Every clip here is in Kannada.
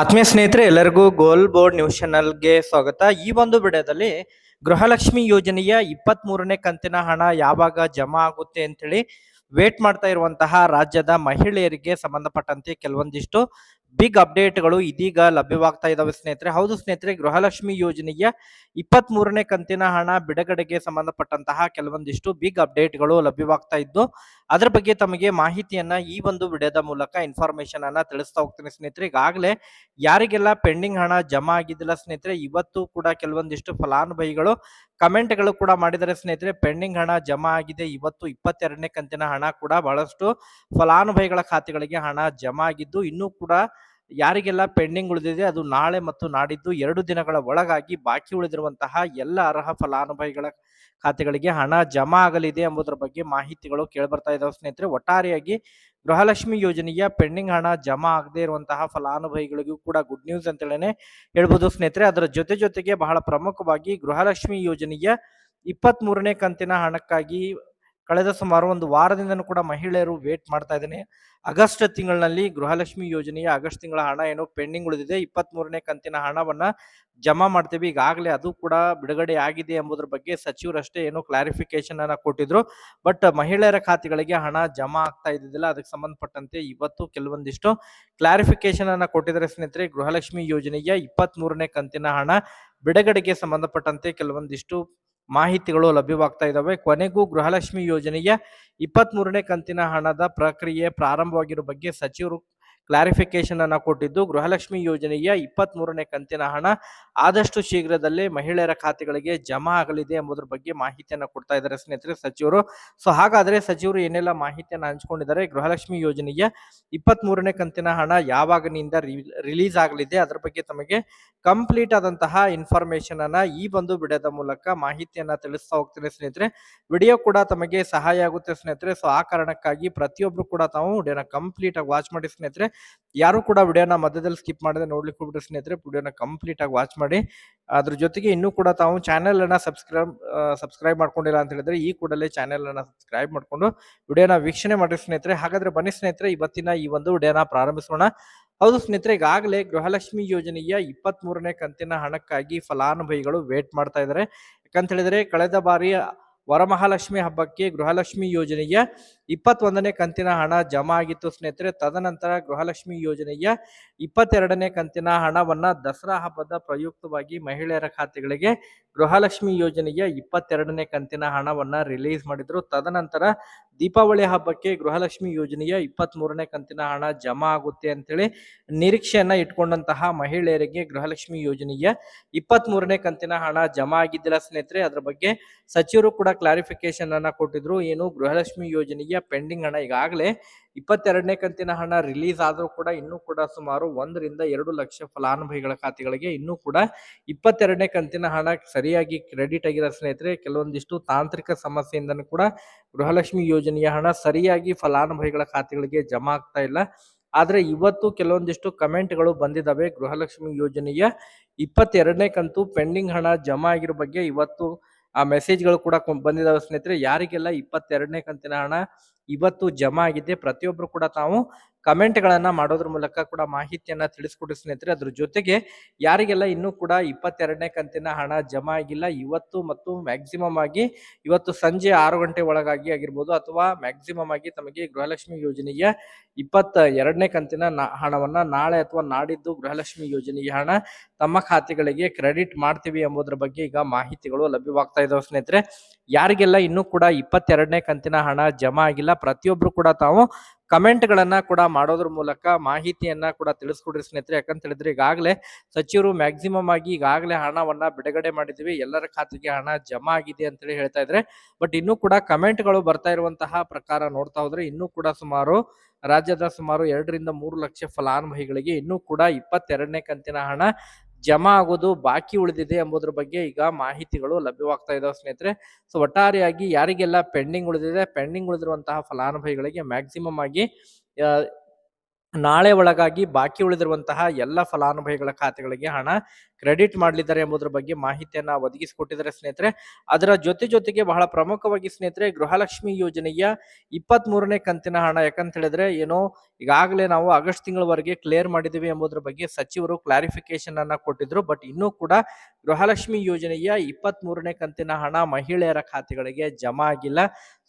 ಆತ್ಮೀಯ ಸ್ನೇಹಿತರೆ, ಎಲ್ಲರಿಗೂ ಗೋಲ್ ಬೋರ್ಡ್ ನ್ಯೂಸ್ ಚಾನಲ್ಗೆ ಸ್ವಾಗತ. ಈ ಒಂದು ವಿಡಿಯೋದಲ್ಲಿ ಗೃಹಲಕ್ಷ್ಮಿ ಯೋಜನೆಯ ಇಪ್ಪತ್ತ್ ಮೂರನೇ ಕಂತಿನ ಹಣ ಯಾವಾಗ ಜಮಾ ಆಗುತ್ತೆ ಅಂತೇಳಿ ವೇಟ್ ಮಾಡ್ತಾ ಇರುವಂತಹ ರಾಜ್ಯದ ಮಹಿಳೆಯರಿಗೆ ಸಂಬಂಧಪಟ್ಟಂತೆ ಕೆಲವೊಂದಿಷ್ಟು ಬಿಗ್ ಅಪ್ಡೇಟ್ಗಳು ಇದೀಗ ಲಭ್ಯವಾಗ್ತಾ ಇದಾವೆ ಸ್ನೇಹಿತರೆ. ಹೌದು ಸ್ನೇಹಿತರೆ, ಗೃಹಲಕ್ಷ್ಮಿ ಯೋಜನೆಯ ಇಪ್ಪತ್ತ್ ಮೂರನೇ ಕಂತಿನ ಹಣ ಬಿಡುಗಡೆಗೆ ಸಂಬಂಧಪಟ್ಟಂತಹ ಕೆಲವೊಂದಿಷ್ಟು ಬಿಗ್ ಅಪ್ಡೇಟ್ಗಳು ಲಭ್ಯವಾಗ್ತಾ ಇದ್ದು, ಅದ್ರ ಬಗ್ಗೆ ತಮಗೆ ಮಾಹಿತಿಯನ್ನ ಈ ಒಂದು ವಿಡಿಯೋದ ಮೂಲಕ ಇನ್ಫಾರ್ಮೇಶನ್ ಅನ್ನ ತಿಳಿಸ್ತಾ ಹೋಗ್ತೀನಿ ಸ್ನೇಹಿತರೆ. ಈಗಾಗಲೇ ಯಾರಿಗೆಲ್ಲ ಪೆಂಡಿಂಗ್ ಹಣ ಜಮಾ ಆಗಿದ್ದಿಲ್ಲ ಸ್ನೇಹಿತರೆ, ಇವತ್ತು ಕೂಡ ಕೆಲವೊಂದಿಷ್ಟು ಫಲಾನುಭವಿಗಳು ಕಮೆಂಟ್ಗಳು ಕೂಡ ಮಾಡಿದರೆ ಸ್ನೇಹಿತರೆ, ಪೆಂಡಿಂಗ್ ಹಣ ಜಮಾ ಆಗಿದೆ, ಇವತ್ತು ಇಪ್ಪತ್ತೆರಡನೇ ಕಂತಿನ ಹಣ ಕೂಡ ಬಹಳಷ್ಟು ಫಲಾನುಭವಿಗಳ ಖಾತೆಗಳಿಗೆ ಹಣ ಜಮಾ ಆಗಿದ್ದು, ಇನ್ನೂ ಕೂಡ ಯಾರಿಗೆಲ್ಲ ಪೆಂಡಿಂಗ್ ಉಳಿದಿದೆ, ಅದು ನಾಳೆ ಮತ್ತು ನಾಡಿದ್ದು ಎರಡು ದಿನಗಳ ಒಳಗಾಗಿ ಬಾಕಿ ಉಳಿದಿರುವಂತಹ ಎಲ್ಲ ಅರ್ಹ ಫಲಾನುಭವಿಗಳ ಖಾತೆಗಳಿಗೆ ಹಣ ಜಮಾ ಆಗಲಿದೆ ಎಂಬುದರ ಬಗ್ಗೆ ಮಾಹಿತಿಗಳು ಕೇಳಿಬರ್ತಾ ಇದ್ದಾವೆ ಸ್ನೇಹಿತರೆ. ಒಟ್ಟಾರೆಯಾಗಿ ಗೃಹಲಕ್ಷ್ಮಿ ಯೋಜನೆಯ ಪೆಂಡಿಂಗ್ ಹಣ ಜಮಾ ಆಗದೆ ಇರುವಂತಹ ಫಲಾನುಭವಿಗಳಿಗೂ ಕೂಡ ಗುಡ್ ನ್ಯೂಸ್ ಅಂತೇಳಿ ಹೇಳ್ಬೋದು ಸ್ನೇಹಿತರೆ. ಅದರ ಜೊತೆ ಜೊತೆಗೆ ಬಹಳ ಪ್ರಮುಖವಾಗಿ ಗೃಹಲಕ್ಷ್ಮಿ ಯೋಜನೆಯ ಇಪ್ಪತ್ತ್ ಮೂರನೇ ಕಂತಿನ ಹಣಕ್ಕಾಗಿ ಕಳೆದ ಸುಮಾರು ಒಂದು ವಾರದಿಂದನೂ ಕೂಡ ಮಹಿಳೆಯರು ವೇಟ್ ಮಾಡ್ತಾ ಇದ್ದೇನೆ. ಆಗಸ್ಟ್ ತಿಂಗಳಿನಲ್ಲಿ ಗೃಹಲಕ್ಷ್ಮಿ ಯೋಜನೆಯ ಆಗಸ್ಟ್ ತಿಂಗಳ ಹಣ ಏನು ಪೆಂಡಿಂಗ್ ಉಳಿದಿದೆ. ಇಪ್ಪತ್ತ್ ಮೂರನೇ ಕಂತಿನ ಹಣವನ್ನ ಜಮಾ ಮಾಡ್ತೀವಿ. ಈಗಾಗಲೇ ಅದು ಕೂಡ ಬಿಡುಗಡೆ ಆಗಿದೆ ಎಂಬುದರ ಬಗ್ಗೆ ಸಚಿವರಷ್ಟೇ ಏನೋ ಕ್ಲಾರಿಫಿಕೇಶನ್ ಅನ್ನ ಕೊಟ್ಟಿದ್ರು. ಬಟ್ ಮಹಿಳೆಯರ ಖಾತೆಗಳಿಗೆ ಹಣ ಜಮಾ ಆಗ್ತಾ ಇದ್ದಿದ್ದಿಲ್ಲ. ಅದಕ್ಕೆ ಸಂಬಂಧಪಟ್ಟಂತೆ ಇವತ್ತು ಕೆಲವೊಂದಿಷ್ಟು ಕ್ಲಾರಿಫಿಕೇಶನ್ ಅನ್ನ ಕೊಟ್ಟಿದ್ದಾರೆ ಸ್ನೇಹಿತರೆ. ಗೃಹಲಕ್ಷ್ಮಿ ಯೋಜನೆಯ ಇಪ್ಪತ್ತ್ ಮೂರನೇ ಕಂತಿನ ಹಣ ಬಿಡುಗಡೆಗೆ ಸಂಬಂಧಪಟ್ಟಂತೆ ಕೆಲವೊಂದಿಷ್ಟು ಮಾಹಿತಿಗಳು ಲಭ್ಯವಾಗ್ತಾ ಇದ್ದಾವೆ ಕೊನೆಗೂ ಗೃಹಲಕ್ಷ್ಮಿ ಯೋಜನೆಯ ಇಪ್ಪತ್ತ್ ಮೂರನೇ ಕಂತಿನ ಹಣದ ಪ್ರಕ್ರಿಯೆ ಪ್ರಾರಂಭವಾಗಿರೋ ಬಗ್ಗೆ ಸಚಿವರು ಕ್ಲಾರಿಫಿಕೇಶನ್ ಅನ್ನ ಕೊಟ್ಟಿದ್ದು, ಗೃಹಲಕ್ಷ್ಮಿ ಯೋಜನೆಯ ಇಪ್ಪತ್ತ್ ಮೂರನೇ ಕಂತಿನ ಹಣ ಆದಷ್ಟು ಶೀಘ್ರದಲ್ಲೇ ಮಹಿಳೆಯರ ಖಾತೆಗಳಿಗೆ ಜಮಾ ಆಗಲಿದೆ ಎಂಬುದರ ಬಗ್ಗೆ ಮಾಹಿತಿಯನ್ನು ಕೊಡ್ತಾ ಇದ್ದಾರೆ ಸ್ನೇಹಿತರೆ ಸಚಿವರು. ಸೊ, ಹಾಗಾದ್ರೆ ಸಚಿವರು ಏನೆಲ್ಲ ಮಾಹಿತಿಯನ್ನು ಹಂಚಿಕೊಂಡಿದ್ದಾರೆ? ಗೃಹಲಕ್ಷ್ಮಿ ಯೋಜನೆಯ ಇಪ್ಪತ್ತ್ ಮೂರನೇ ಕಂತಿನ ಹಣ ಯಾವಾಗಿನಿಂದ ರಿಲೀಸ್ ಆಗಲಿದೆ? ಅದರ ಬಗ್ಗೆ ತಮಗೆ ಕಂಪ್ಲೀಟ್ ಆದಂತಹ ಇನ್ಫಾರ್ಮೇಶನ್ ಅನ್ನ ಈ ಬಂದು ಬಿಡದ ಮೂಲಕ ಮಾಹಿತಿಯನ್ನ ತಿಳಿಸ್ತಾ ಹೋಗ್ತೇನೆ ಸ್ನೇಹಿತರೆ. ವಿಡಿಯೋ ಕೂಡ ತಮಗೆ ಸಹಾಯ ಆಗುತ್ತೆ ಸ್ನೇಹಿತರೆ. ಸೊ, ಆ ಕಾರಣಕ್ಕಾಗಿ ಪ್ರತಿಯೊಬ್ರು ಕೂಡ ತಾವು ವಿಡಿಯೋನ ಕಂಪ್ಲೀಟ್ ಆಗಿ ವಾಚ್ ಮಾಡಿ ಸ್ನೇಹಿತರೆ. ಯಾರು ಕೂಡ ವಿಡಿಯೋನ ಮಧ್ಯದಲ್ಲಿ ಸ್ಕಿಪ್ ಮಾಡದೆ ನೋಡ್ಲಿಕ್ಕೆ ಹೋಗ್ಬಿಟ್ರೆ ಸ್ನೇಹಿತರೆ, ವಿಡಿಯೋನ ಕಂಪ್ಲೀಟ್ ಆಗಿ ವಾಚ್ ಮಾಡಿ ಅದ್ರ ಜೊತೆಗೆ ಇನ್ನೂ ಕೂಡ ತಾವು ಚಾನೆಲ್ ಅನ್ನ ಸಬ್ಸ್ಕ್ರೈಬ್ ಸಬ್ಸ್ಕ್ರೈಬ್ ಮಾಡ್ಕೊಂಡಿಲ್ಲ ಅಂತ ಹೇಳಿದ್ರೆ ಈ ಕೂಡಲೇ ಚಾನೆಲ್ ಅನ್ನ ಸಬ್ಸ್ಕ್ರೈಬ್ ಮಾಡಿಕೊಂಡು ವಿಡಿಯೋನ ವೀಕ್ಷಣೆ ಮಾಡಿ ಸ್ನೇಹಿತರೆ. ಹಾಗಾದ್ರೆ ಬನ್ನಿ ಸ್ನೇಹಿತರೆ, ಇವತ್ತಿನ ಈ ಒಂದು ವಿಡಿಯೋನ ಪ್ರಾರಂಭಿಸೋಣ. ಹೌದು ಸ್ನೇಹಿತರೆ, ಈಗಾಗಲೇ ಗೃಹಲಕ್ಷ್ಮಿ ಯೋಜನೆಯ ಇಪ್ಪತ್ತ್ ಮೂರನೇ ಕಂತಿನ ಹಣಕ್ಕಾಗಿ ಫಲಾನುಭವಿಗಳು ವೇಟ್ ಮಾಡ್ತಾ ಇದ್ದಾರೆ. ಯಾಕಂತ ಹೇಳಿದ್ರೆ, ಕಳೆದ ಬಾರಿ ವರಮಹಾಲಕ್ಷ್ಮಿ ಹಬ್ಬಕ್ಕೆ ಗೃಹಲಕ್ಷ್ಮಿ ಯೋಜನೆಯ ಇಪ್ಪತ್ತೊಂದನೇ ಕಂತಿನ ಹಣ ಜಮಾ ಆಗಿತ್ತು. ಸ್ನೇಹಿತರೆ, ತದನಂತರ ಗೃಹಲಕ್ಷ್ಮಿ ಯೋಜನೆಯ ಇಪ್ಪತ್ತೆರಡನೇ ಕಂತಿನ ಹಣವನ್ನು ದಸರಾ ಹಬ್ಬದ ಪ್ರಯುಕ್ತವಾಗಿ ಮಹಿಳೆಯರ ಖಾತೆಗಳಿಗೆ ಗೃಹಲಕ್ಷ್ಮಿ ಯೋಜನೆಯ ಇಪ್ಪತ್ತೆರಡನೇ ಕಂತಿನ ಹಣವನ್ನು ರಿಲೀಸ್ ಮಾಡಿದ್ರು. ತದನಂತರ ದೀಪಾವಳಿ ಹಬ್ಬಕ್ಕೆ ಗೃಹಲಕ್ಷ್ಮಿ ಯೋಜನೆಯ ಇಪ್ಪತ್ತ್ ಮೂರನೇ ಕಂತಿನ ಹಣ ಜಮಾ ಆಗುತ್ತೆ ಅಂತೇಳಿ ನಿರೀಕ್ಷೆಯನ್ನ ಇಟ್ಕೊಂಡಂತಹ ಮಹಿಳೆಯರಿಗೆ ಗೃಹಲಕ್ಷ್ಮಿ ಯೋಜನೆಯ ಇಪ್ಪತ್ತ್ ಮೂರನೇ ಕಂತಿನ ಹಣ ಜಮಾ ಆಗಿದ್ದಿಲ್ಲ ಸ್ನೇಹಿತರೆ. ಅದ್ರ ಬಗ್ಗೆ ಸಚಿವರು ಕೂಡ ಕ್ಲಾರಿಫಿಕೇಶನ್ ಅನ್ನ ಕೊಟ್ಟಿದ್ರು. ಏನು ಗೃಹಲಕ್ಷ್ಮಿ ಯೋಜನೆಯ ಪೆಂಡಿಂಗ್ ಹಣ ಈಗಾಗಲೇ ಇಪ್ಪತ್ತೆರಡನೇ ಕಂತಿನ ಹಣ ರಿಲೀಸ್ ಆದರೂ ಕೂಡ ಇನ್ನೂ ಕೂಡ ಸುಮಾರು ಒಂದರಿಂದ ಎರಡು ಲಕ್ಷ ಫಲಾನುಭವಿಗಳ ಖಾತೆಗಳಿಗೆ ಇನ್ನೂ ಕೂಡ ಇಪ್ಪತ್ತೆರಡನೇ ಕಂತಿನ ಹಣ ಸರಿಯಾಗಿ ಕ್ರೆಡಿಟ್ ಆಗಿರೋ ಸ್ನೇಹಿತರೆ, ಕೆಲವೊಂದಿಷ್ಟು ತಾಂತ್ರಿಕ ಸಮಸ್ಯೆಯಿಂದನೂ ಕೂಡ ಗೃಹಲಕ್ಷ್ಮಿ ಯೋಜನೆಯ ಹಣ ಸರಿಯಾಗಿ ಫಲಾನುಭವಿಗಳ ಖಾತೆಗಳಿಗೆ ಜಮಾ ಆಗ್ತಾ ಇಲ್ಲ. ಆದರೆ ಇವತ್ತು ಕೆಲವೊಂದಿಷ್ಟು ಕಮೆಂಟ್ಗಳು ಬಂದಿದ್ದಾವೆ ಗೃಹಲಕ್ಷ್ಮಿ ಯೋಜನೆಯ ಇಪ್ಪತ್ತೆರಡನೇ ಕಂತು ಪೆಂಡಿಂಗ್ ಹಣ ಜಮಾ ಆಗಿರೋ ಬಗ್ಗೆ ಇವತ್ತು ಆ ಮೆಸೇಜ್ಗಳು ಕೂಡ ಬಂದಿದ್ದಾವೆ ಸ್ನೇಹಿತರೆ. ಯಾರಿಗೆಲ್ಲ ಇಪ್ಪತ್ತೆರಡನೇ ಕಂತಿನ ಹಣ ಇವತ್ತು ಜಮಾ ಆಗಿದೆ, ಪ್ರತಿಯೊಬ್ರು ಕೂಡ ತಾವು ಕಮೆಂಟ್ಗಳನ್ನ ಮಾಡೋದ್ರ ಮೂಲಕ ಕೂಡ ಮಾಹಿತಿಯನ್ನ ತಿಳಿಸ್ಕೊಡಿ ಸ್ನೇಹಿತರೆ. ಅದ್ರ ಜೊತೆಗೆ ಯಾರಿಗೆಲ್ಲ ಇನ್ನೂ ಕೂಡ ಇಪ್ಪತ್ತೆರಡನೇ ಕಂತಿನ ಹಣ ಜಮಾ ಆಗಿಲ್ಲ, ಇವತ್ತು ಮತ್ತು ಮ್ಯಾಕ್ಸಿಮಮ್ ಆಗಿ ಇವತ್ತು ಸಂಜೆ ಆರು ಗಂಟೆ ಒಳಗಾಗಿ ಆಗಿರ್ಬೋದು ಅಥವಾ ಮ್ಯಾಕ್ಸಿಮಮ್ ಆಗಿ ತಮಗೆ ಗೃಹಲಕ್ಷ್ಮಿ ಯೋಜನೆಯ ಇಪ್ಪತ್ತ ಎರಡನೇ ಕಂತಿನ ಹಣವನ್ನ ನಾಳೆ ಅಥವಾ ನಾಡಿದ್ದು ಗೃಹಲಕ್ಷ್ಮಿ ಯೋಜನೆಯ ಹಣ ತಮ್ಮ ಖಾತೆಗಳಿಗೆ ಕ್ರೆಡಿಟ್ ಮಾಡ್ತೀವಿ ಎಂಬುದರ ಬಗ್ಗೆ ಈಗ ಮಾಹಿತಿಗಳು ಲಭ್ಯವಾಗ್ತಾ ಇದಾವೆ ಸ್ನೇಹಿತರೆ. ಯಾರಿಗೆಲ್ಲ ಇನ್ನೂ ಕೂಡ ಇಪ್ಪತ್ತೆರಡನೇ ಕಂತಿನ ಹಣ ಜಮಾ ಆಗಿಲ್ಲ, ಪ್ರತಿಯೊಬ್ರು ಕೂಡ ತಾವು ಕಮೆಂಟ್ ಗಳನ್ನ ಕೂಡ ಮಾಡೋದ್ರ ಮೂಲಕ ಮಾಹಿತಿಯನ್ನ ಕೂಡ ತಿಳಿಸ್ಕೊಡ್ರಿ ಸ್ನೇಹಿತರೆ. ಯಾಕಂತ ಹೇಳಿದ್ರೆ ಈಗಾಗಲೇ ಸಚಿವರು ಮ್ಯಾಕ್ಸಿಮಮ್ ಆಗಿ ಈಗಾಗಲೇ ಹಣವನ್ನ ಬಿಡುಗಡೆ ಮಾಡಿದ್ವಿ ಎಲ್ಲರ ಖಾತೆಗೆ ಹಣ ಜಮಾ ಆಗಿದೆ ಅಂತೇಳಿ ಹೇಳ್ತಾ ಇದ್ರೆ. ಬಟ್ ಇನ್ನೂ ಕೂಡ ಕಮೆಂಟ್ಗಳು ಬರ್ತಾ ಇರುವಂತಹ ಪ್ರಕಾರ ನೋಡ್ತಾ ಹೋದ್ರೆ ಇನ್ನೂ ಕೂಡ ಸುಮಾರು ರಾಜ್ಯದ ಸುಮಾರು ಎರಡರಿಂದ ಮೂರು ಲಕ್ಷ ಫಲಾನುಭವಿಗಳಿಗೆ ಇನ್ನೂ ಕೂಡ ಇಪ್ಪತ್ತೆರಡನೇ ಕಂತಿನ ಹಣ ಜಮಾ ಆಗೋದು ಬಾಕಿ ಉಳಿದಿದೆ ಎಂಬುದರ ಬಗ್ಗೆ ಈಗ ಮಾಹಿತಿಗಳು ಲಭ್ಯವಾಗ್ತಾ ಇದಾವೆ ಸ್ನೇಹಿತರೆ. ಸೊ ಒಟ್ಟಾರೆಯಾಗಿ ಯಾರಿಗೆಲ್ಲ ಪೆಂಡಿಂಗ್ ಉಳಿದಿದೆ ಪೆಂಡಿಂಗ್ ಉಳಿದಿರುವಂತಹ ಫಲಾನುಭವಿಗಳಿಗೆ ಮ್ಯಾಕ್ಸಿಮಮ್ ಆಗಿ ನಾಳೆ ಒಳಗಾಗಿ ಬಾಕಿ ಉಳಿದಿರುವಂತಹ ಎಲ್ಲ ಫಲಾನುಭವಿಗಳ ಖಾತೆಗಳಿಗೆ ಹಣ ಕ್ರೆಡಿಟ್ ಮಾಡಲಿದ್ದಾರೆ ಎಂಬುದರ ಬಗ್ಗೆ ಮಾಹಿತಿಯನ್ನ ಒದಗಿಸಿಕೊಟ್ಟಿದ್ದಾರೆ ಸ್ನೇಹಿತರೆ. ಅದರ ಜೊತೆ ಜೊತೆಗೆ ಬಹಳ ಪ್ರಮುಖವಾಗಿ ಸ್ನೇಹಿತರೆ, ಗೃಹಲಕ್ಷ್ಮಿ ಯೋಜನೆಯ ಇಪ್ಪತ್ತ್ ಮೂರನೇ ಕಂತಿನ ಹಣ ಯಾಕಂತ ಹೇಳಿದ್ರೆ ಏನೋ ಈಗಾಗಲೇ ನಾವು ಆಗಸ್ಟ್ ತಿಂಗಳವರೆಗೆ ಕ್ಲಿಯರ್ ಮಾಡಿದ್ದೀವಿ ಎಂಬುದರ ಬಗ್ಗೆ ಸಚಿವರು ಕ್ಲಾರಿಫಿಕೇಶನ್ ಅನ್ನ ಕೊಟ್ಟಿದ್ರು. ಬಟ್ ಇನ್ನೂ ಕೂಡ ಗೃಹಲಕ್ಷ್ಮಿ ಯೋಜನೆಯ ಇಪ್ಪತ್ತ್ ಮೂರನೇ ಕಂತಿನ ಹಣ ಮಹಿಳೆಯರ ಖಾತೆಗಳಿಗೆ ಜಮಾ ಆಗಿಲ್ಲ.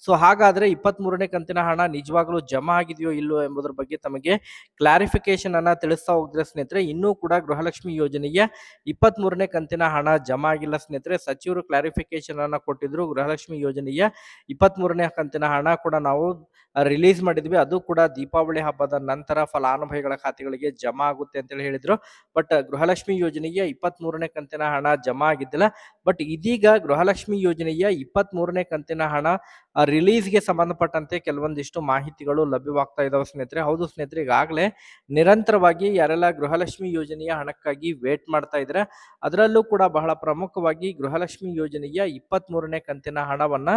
ಸೊ ಹಾಗಾದ್ರೆ ಇಪ್ಪತ್ತ್ ಮೂರನೇ ಕಂತಿನ ಹಣ ನಿಜವಾಗ್ಲೂ ಜಮಾ ಆಗಿದೆಯೋ ಇಲ್ಲೋ ಎಂಬುದರ ಬಗ್ಗೆ ತಮಗೆ ಕ್ಲಾರಿಫಿಕೇಶನ್ ಅನ್ನ ತಿಳಿಸ್ತಾ ಹೋಗಿದ್ರೆ ಸ್ನೇಹಿತರೆ? ಇನ್ನೂ ಕೂಡ ಗೃಹಲಕ್ಷ್ಮಿ ಯೋಜನೆಯ ಇಪ್ಪತ್ತ್ ಮೂರನೇ ಕಂತಿನ ಹಣ ಜಮಾ ಆಗಿಲ್ಲ ಸ್ನೇಹಿತರೆ. ಸಚಿವರು ಕ್ಲಾರಿಫಿಕೇಶನ್ ಅನ್ನ ಕೊಟ್ಟಿದ್ರು. ಗೃಹಲಕ್ಷ್ಮಿ ಯೋಜನೆಯ ಇಪ್ಪತ್ತ್ ಮೂರನೇ ಕಂತಿನ ಹಣ ಕೂಡ ನಾವು ರಿಲೀಸ್ ಮಾಡಿದ್ವಿ. ಅದು ಕೂಡ ದೀಪಾವಳಿ ಹಬ್ಬದ ನಂತರ ಫಲಾನುಭವಿಗಳ ಖಾತೆಗಳಿಗೆ ಜಮಾ ಆಗುತ್ತೆ ಅಂತೇಳಿ ಹೇಳಿದ್ರು. ಬಟ್ ಗೃಹಲಕ್ಷ್ಮಿ ಯೋಜನೆಯ ಇಪ್ಪತ್ತ್ ಮೂರನೇ ಕಂತಿನ ಹಣ ಜಮಾ ಆಗಿದ್ದಿಲ್ಲ. ಬಟ್ ಇದೀಗ ಗೃಹಲಕ್ಷ್ಮಿ ಯೋಜನೆಯ ಇಪ್ಪತ್ತ್ ಮೂರನೇ ಕಂತಿನ ಹಣ ರಿಲೀಸ್ಗೆ ಸಂಬಂಧಪಟ್ಟಂತೆ ಕೆಲವೊಂದಿಷ್ಟು ಮಾಹಿತಿಗಳು ಲಭ್ಯವಾಗ್ತಾ ಇದಾವೆ ಸ್ನೇಹಿತರೆ. ಹೌದು ಸ್ನೇಹಿತರೆ, ಈಗಾಗಲೇ ನಿರಂತರವಾಗಿ ಯಾರೆಲ್ಲ ಗೃಹಲಕ್ಷ್ಮಿ ಯೋಜನೆಯ ಹಣಕ್ಕಾಗಿ ವೇಟ್ ಮಾಡ್ತಾ ಇದ್ರೆ, ಅದರಲ್ಲೂ ಕೂಡ ಬಹಳ ಪ್ರಮುಖವಾಗಿ ಗೃಹಲಕ್ಷ್ಮಿ ಯೋಜನೆಯ ಇಪ್ಪತ್ತ್ ಮೂರನೇ ಕಂತಿನ ಹಣವನ್ನ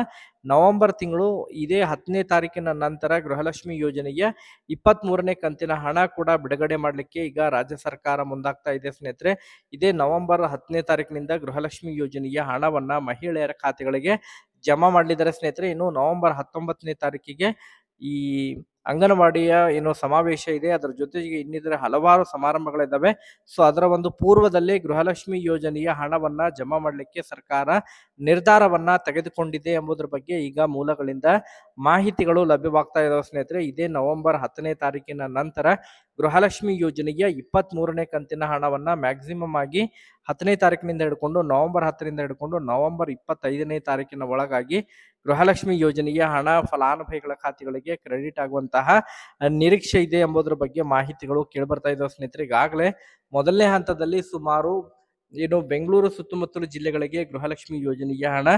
ನವೆಂಬರ್ ತಿಂಗಳು ಇದೇ ಹತ್ತನೇ ತಾರೀಕಿನ ನಂತರ ಗೃಹಲಕ್ಷ್ಮಿ ಯೋಜನೆಯ ಇಪ್ಪತ್ತ್ ಮೂರನೇ ಕಂತಿನ ಹಣ ಕೂಡ ಬಿಡುಗಡೆ ಮಾಡಲಿಕ್ಕೆ ಈಗ ರಾಜ್ಯ ಸರ್ಕಾರ ಮುಂದಾಗ್ತಾ ಇದೆ ಸ್ನೇಹಿತರೆ. ಇದೇ ನವೆಂಬರ್ ಹತ್ತನೇ ತಾರೀಕಿನಿಂದ ಗೃಹಲಕ್ಷ್ಮಿ ಯೋಜನೆಯ ಹಣವನ್ನ ಮಹಿಳೆಯರ ಖಾತೆಗಳಿಗೆ ಜಮಾ ಮಾಡಲಿದ್ದಾರೆ ಸ್ನೇಹಿತರೆ, ಇನ್ನು ನವೆಂಬರ್ ಹತ್ತೊಂಬತ್ತನೇ ತಾರೀಕಿಗೆ ಈ ಅಂಗನವಾಡಿಯ ಏನು ಸಮಾವೇಶ ಇದೆ, ಅದರ ಜೊತೆಗೆ ಇನ್ನಿತರ ಹಲವಾರು ಸಮಾರಂಭಗಳಿದ್ದಾವೆ. ಸೊ ಅದರ ಒಂದು ಪೂರ್ವದಲ್ಲೇ ಗೃಹಲಕ್ಷ್ಮಿ ಯೋಜನೆಯ ಹಣವನ್ನ ಜಮಾ ಮಾಡಲಿಕ್ಕೆ ಸರ್ಕಾರ ನಿರ್ಧಾರವನ್ನ ತೆಗೆದುಕೊಂಡಿದೆ ಎಂಬುದರ ಬಗ್ಗೆ ಈಗ ಮೂಲಗಳಿಂದ ಮಾಹಿತಿಗಳು ಲಭ್ಯವಾಗ್ತಾ ಇದಾವೆ ಸ್ನೇಹಿತರೆ. ಇದೇ ನವೆಂಬರ್ ಹತ್ತನೇ ತಾರೀಕಿನ ನಂತರ ಗೃಹಲಕ್ಷ್ಮಿ ಯೋಜನೆಯ ಇಪ್ಪತ್ತ್ ಮೂರನೇ ಕಂತಿನ ಹಣವನ್ನ ಮ್ಯಾಕ್ಸಿಮಮ್ ಆಗಿ ಹತ್ತನೇ ತಾರೀಕಿನಿಂದ ಹಿಡ್ಕೊಂಡು ನವೆಂಬರ್ ಹತ್ತರಿಂದ ಹಿಡ್ಕೊಂಡು ನವೆಂಬರ್ ಇಪ್ಪತ್ತೈದನೇ ತಾರೀಕಿನ ಒಳಗಾಗಿ ಗೃಹಲಕ್ಷ್ಮಿ ಯೋಜನೆಯ ಹಣ ಫಲಾನುಭವಿಗಳ ಖಾತೆಗಳಿಗೆ ಕ್ರೆಡಿಟ್ ಆಗುವಂತಹ ನಿರೀಕ್ಷೆ ಇದೆ ಎಂಬುದರ ಬಗ್ಗೆ ಮಾಹಿತಿಗಳು ಕೇಳಿಬರ್ತಾ ಇದ್ದಾವೆ ಸ್ನೇಹಿತರೆ. ಈಗಾಗಲೇ ಮೊದಲನೇ ಹಂತದಲ್ಲಿ ಸುಮಾರು ಏನು ಬೆಂಗಳೂರು ಸುತ್ತಮುತ್ತಲು ಜಿಲ್ಲೆಗಳಿಗೆ ಗೃಹಲಕ್ಷ್ಮಿ ಯೋಜನೆಯ ಹಣ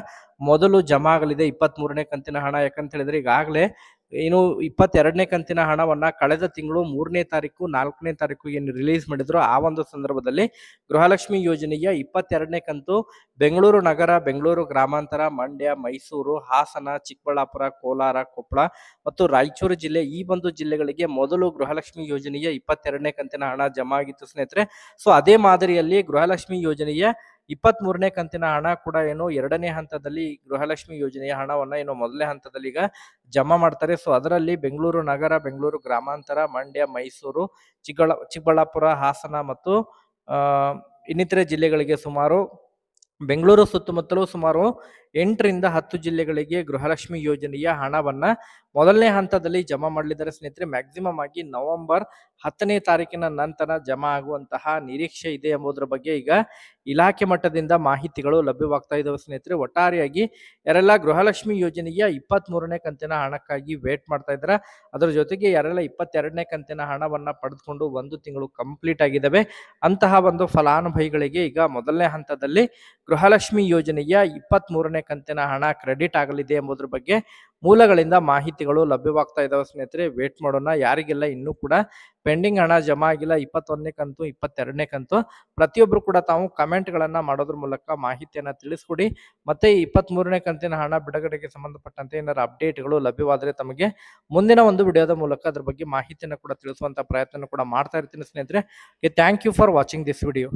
ಮೊದಲು ಜಮಾ ಆಗಲಿದೆ. ಇಪ್ಪತ್ತ್ ಮೂರನೇ ಕಂತಿನ ಹಣ. ಯಾಕಂತ ಹೇಳಿದ್ರೆ ಈಗಾಗಲೇ ಏನು ಇಪ್ಪತ್ತೆರಡನೇ ಕಂತಿನ ಹಣವನ್ನ ಕಳೆದ ತಿಂಗಳು ಮೂರನೇ ತಾರೀಕು, ನಾಲ್ಕನೇ ತಾರೀಕು ಏನು ರಿಲೀಸ್ ಮಾಡಿದ್ರು, ಆ ಒಂದು ಸಂದರ್ಭದಲ್ಲಿ ಗೃಹಲಕ್ಷ್ಮಿ ಯೋಜನೆಯ ಇಪ್ಪತ್ತೆರಡನೇ ಕಂತು ಬೆಂಗಳೂರು ನಗರ, ಬೆಂಗಳೂರು ಗ್ರಾಮಾಂತರ, ಮಂಡ್ಯ, ಮೈಸೂರು, ಹಾಸನ, ಚಿಕ್ಕಬಳ್ಳಾಪುರ, ಕೋಲಾರ, ಕೊಪ್ಪಳ ಮತ್ತು ರಾಯಚೂರು ಜಿಲ್ಲೆ ಈ ಒಂದು ಜಿಲ್ಲೆಗಳಿಗೆ ಮೊದಲು ಗೃಹಲಕ್ಷ್ಮಿ ಯೋಜನೆಯ ಇಪ್ಪತ್ತೆರಡನೇ ಕಂತಿನ ಹಣ ಜಮಾ ಆಗಿತ್ತು ಸ್ನೇಹಿತರೆ. ಸೊ ಅದೇ ಮಾದರಿಯಲ್ಲಿ ಗೃಹಲಕ್ಷ್ಮಿ ಯೋಜನೆಯ ಇಪ್ಪತ್ತ್ ಮೂರನೇ ಕಂತಿನ ಹಣ ಕೂಡ ಏನು ಎರಡನೇ ಹಂತದಲ್ಲಿ ಗೃಹಲಕ್ಷ್ಮಿ ಯೋಜನೆಯ ಹಣವನ್ನ ಏನು ಮೊದಲನೇ ಹಂತದಲ್ಲಿ ಈಗ ಜಮಾ ಮಾಡ್ತಾರೆ. ಸೊ ಅದರಲ್ಲಿ ಬೆಂಗಳೂರು ನಗರ, ಬೆಂಗಳೂರು ಗ್ರಾಮಾಂತರ, ಮಂಡ್ಯ, ಮೈಸೂರು ಚಿಕ್ಕಬಳ್ಳಾ ಚಿಕ್ಕಬಳ್ಳಾಪುರ, ಹಾಸನ ಮತ್ತು ಇನ್ನಿತರೆ ಜಿಲ್ಲೆಗಳಿಗೆ ಸುಮಾರು ಬೆಂಗಳೂರು ಸುತ್ತಮುತ್ತಲು ಸುಮಾರು ಎಂಟರಿಂದ ಹತ್ತು ಜಿಲ್ಲೆಗಳಿಗೆ ಗೃಹಲಕ್ಷ್ಮಿ ಯೋಜನೆಯ ಹಣವನ್ನ ಮೊದಲನೇ ಹಂತದಲ್ಲಿ ಜಮಾ ಮಾಡಲಿದ್ದಾರೆ ಸ್ನೇಹಿತರೆ. ಮ್ಯಾಕ್ಸಿಮಮ್ ಆಗಿ ನವೆಂಬರ್ ಹತ್ತನೇ ತಾರೀಕಿನ ನಂತರ ಜಮಾ ಆಗುವಂತಹ ನಿರೀಕ್ಷೆ ಇದೆ ಎಂಬುದರ ಬಗ್ಗೆ ಈಗ ಇಲಾಖೆ ಮಟ್ಟದಿಂದ ಮಾಹಿತಿಗಳು ಲಭ್ಯವಾಗ್ತಾ ಇದಾವೆ ಸ್ನೇಹಿತರೆ. ಒಟ್ಟಾರೆಯಾಗಿ ಯಾರೆಲ್ಲ ಗೃಹಲಕ್ಷ್ಮಿ ಯೋಜನೆಯ ಇಪ್ಪತ್ತ್ ಮೂರನೇ ಕಂತಿನ ಹಣಕ್ಕಾಗಿ ವೇಟ್ ಮಾಡ್ತಾ ಇದ್ದಾರೆ, ಅದರ ಜೊತೆಗೆ ಯಾರೆಲ್ಲ ಇಪ್ಪತ್ತೆರಡನೇ ಕಂತಿನ ಹಣವನ್ನ ಪಡೆದುಕೊಂಡು ಒಂದು ತಿಂಗಳು ಕಂಪ್ಲೀಟ್ ಆಗಿದ್ದಾವೆ, ಅಂತಹ ಒಂದು ಫಲಾನುಭವಿಗಳಿಗೆ ಈಗ ಮೊದಲನೇ ಹಂತದಲ್ಲಿ ಗೃಹಲಕ್ಷ್ಮಿ ಯೋಜನೆಯ ಇಪ್ಪತ್ತ್ ಕಂತಿನ ಹಣ ಕ್ರೆಡಿಟ್ ಆಗಲಿದೆ ಎಂಬುದ್ರ ಬಗ್ಗೆ ಮೂಲಗಳಿಂದ ಮಾಹಿತಿಗಳು ಲಭ್ಯವಾಗ್ತಾ ಇದಾವೆ ಸ್ನೇಹಿತರೆ. ವೇಟ್ ಮಾಡೋಣ. ಯಾರಿಗೆಲ್ಲ ಇನ್ನೂ ಕೂಡ ಪೆಂಡಿಂಗ್ ಹಣ ಜಮಾ ಆಗಿಲ್ಲ. ಇಪ್ಪತ್ತೊಂದನೇ ಕಂತು ಇಪ್ಪತ್ತೆರಡನೇ ಕಂತು ಪ್ರತಿಯೊಬ್ಬರು ಕೂಡ ತಾವು ಕಮೆಂಟ್ಗಳನ್ನ ಮಾಡೋದ್ರ ಮೂಲಕ ಮಾಹಿತಿಯನ್ನ ತಿಳಿಸ್ಕೊಡಿ. ಮತ್ತೆ ಇಪ್ಪತ್ತ್ ಮೂರನೇ ಕಂತಿನ ಹಣ ಬಿಡುಗಡೆಗೆ ಸಂಬಂಧಪಟ್ಟಂತೆ ಏನಾದ್ರು ಅಪ್ಡೇಟ್ಗಳು ಲಭ್ಯವಾದರೆ ತಮಗೆ ಮುಂದಿನ ಒಂದು ವಿಡಿಯೋದ ಮೂಲಕ ಅದ್ರ ಬಗ್ಗೆ ಮಾಹಿತಿಯನ್ನು ಕೂಡ ತಿಳಿಸುವಂತ ಪ್ರಯತ್ನ ಕೂಡ ಮಾಡ್ತಾ ಇರ್ತೀನಿ ಸ್ನೇಹಿತರೆ. Thank you for watching this video